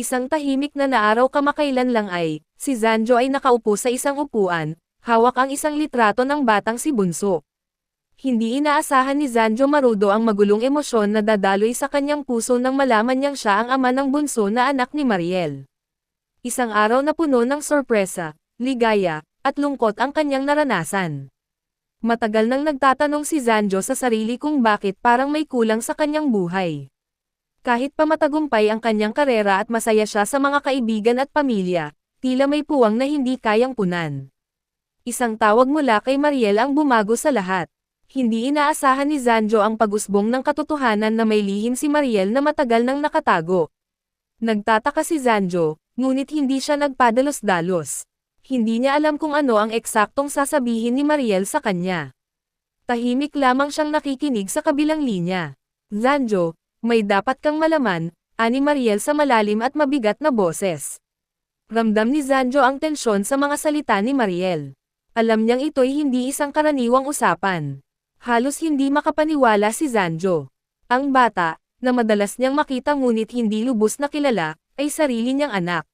Isang tahimik na naaraw kamakailan lang ay, si Zanjo ay nakaupo sa isang upuan, hawak ang isang litrato ng batang si Bunso. Hindi inaasahan ni Zanjo Marudo ang magulong emosyon na dadaloy sa kanyang puso nang malaman niyang siya ang ama ng bunso na anak ni Mariel. Isang araw na puno ng sorpresa, ligaya, at lungkot ang kanyang naranasan. Matagal nang nagtatanong si Zanjo sa sarili kung bakit parang may kulang sa kanyang buhay. Kahit pa matagumpay ang kanyang karera at masaya siya sa mga kaibigan at pamilya, tila may puwang na hindi kayang punan. Isang tawag mula kay Mariel ang bumago sa lahat. Hindi inaasahan ni Zanjo ang pag-usbong ng katotohanan na may lihim si Mariel na matagal nang nakatago. Nagtataka si Zanjo, ngunit hindi siya nagpadalos-dalos. Hindi niya alam kung ano ang eksaktong sasabihin ni Mariel sa kanya. Tahimik lamang siyang nakikinig sa kabilang linya. Zanjo, may dapat kang malaman, ani Mariel sa malalim at mabigat na boses. Ramdam ni Zanjo ang tensyon sa mga salita ni Mariel. Alam niyang ito'y hindi isang karaniwang usapan. Halos hindi makapaniwala si Zanjo. Ang bata, na madalas niyang makita ngunit hindi lubos na kilala, ay sarili niyang anak.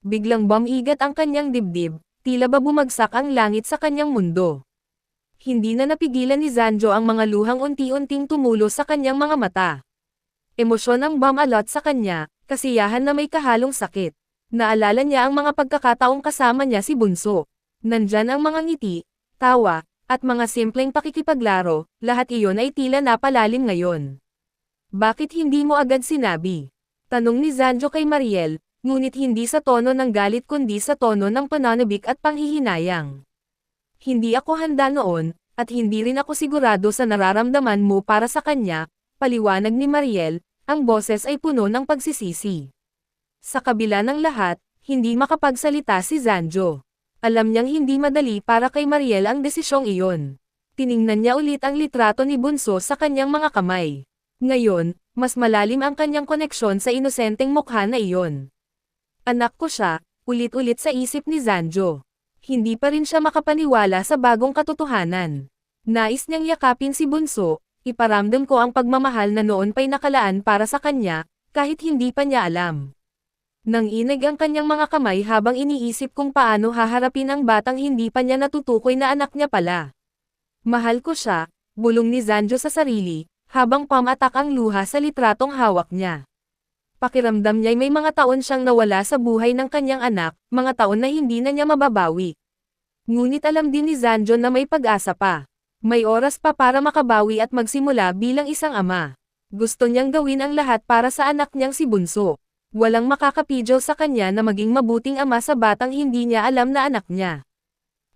Biglang bumigat ang kanyang dibdib, tila ba bumagsak ang langit sa kanyang mundo. Hindi na napigilan ni Zanjo ang mga luhang unti-unting tumulo sa kanyang mga mata. Emosyon ang bumalot sa kanya, kasiyahan na may kahalong sakit. Naalala niya ang mga pagkakataong kasama niya si Bunso. Nandyan ang mga ngiti, tawa, at mga simpleng pakikipaglaro, lahat iyon ay tila napalalim ngayon. Bakit hindi mo agad sinabi? Tanong ni Zanjo kay Mariel, ngunit hindi sa tono ng galit kundi sa tono ng pananabik at panghihinayang. Hindi ako handa noon, at hindi rin ako sigurado sa nararamdaman mo para sa kanya, paliwanag ni Mariel, ang boses ay puno ng pagsisisi. Sa kabila ng lahat, hindi makapagsalita si Zanjo. Alam niyang hindi madali para kay Mariel ang desisyong iyon. Tiningnan niya ulit ang litrato ni Bunso sa kanyang mga kamay. Ngayon, mas malalim ang kanyang koneksyon sa inosenteng mukha na iyon. Anak ko siya, ulit-ulit sa isip ni Zanjo. Hindi pa rin siya makapaniwala sa bagong katotohanan. Nais niyang yakapin si Bunso, iparamdam ko ang pagmamahal na noon pa'y nakalaan para sa kanya, kahit hindi pa niya alam. Nang inig ang kanyang mga kamay habang iniisip kung paano haharapin ang batang hindi pa niya natutukoy na anak niya pala. Mahal ko siya, bulong ni Zanjo sa sarili, habang pamatak ang luha sa litratong hawak niya. Pakiramdam niya'y may mga taon siyang nawala sa buhay ng kanyang anak, mga taon na hindi na niya mababawi. Ngunit alam din ni Zanjo na may pag-asa pa. May oras pa para makabawi at magsimula bilang isang ama. Gusto niyang gawin ang lahat para sa anak niyang si Bunso. Walang makakapidyo sa kanya na maging mabuting ama sa batang hindi niya alam na anak niya.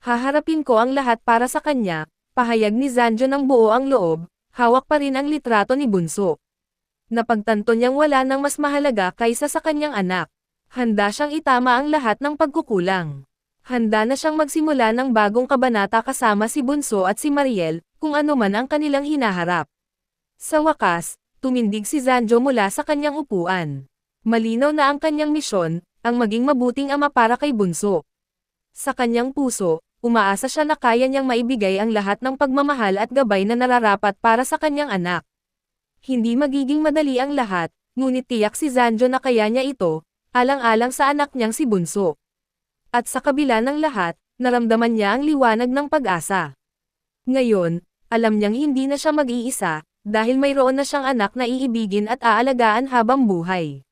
Haharapin ko ang lahat para sa kanya, pahayag ni Zanjo ng buo ang loob, hawak pa rin ang litrato ni Bunso. Napagtanto niyang wala nang mas mahalaga kaysa sa kanyang anak. Handa siyang itama ang lahat ng pagkukulang. Handa na siyang magsimula ng bagong kabanata kasama si Bunso at si Mariel, kung ano man ang kanilang hinaharap. Sa wakas, tumindig si Zanjo mula sa kanyang upuan. Malinaw na ang kanyang misyon, ang maging mabuting ama para kay Bunso. Sa kanyang puso, umaasa siya na kaya niyang maibigay ang lahat ng pagmamahal at gabay na nararapat para sa kanyang anak. Hindi magiging madali ang lahat, ngunit tiyak si Zanjo na kaya niya ito, alang-alang sa anak niyang si Bunso. At sa kabila ng lahat, naramdaman niya ang liwanag ng pag-asa. Ngayon, alam niyang hindi na siya mag-iisa, dahil mayroon na siyang anak na iibigin at aalagaan habang buhay.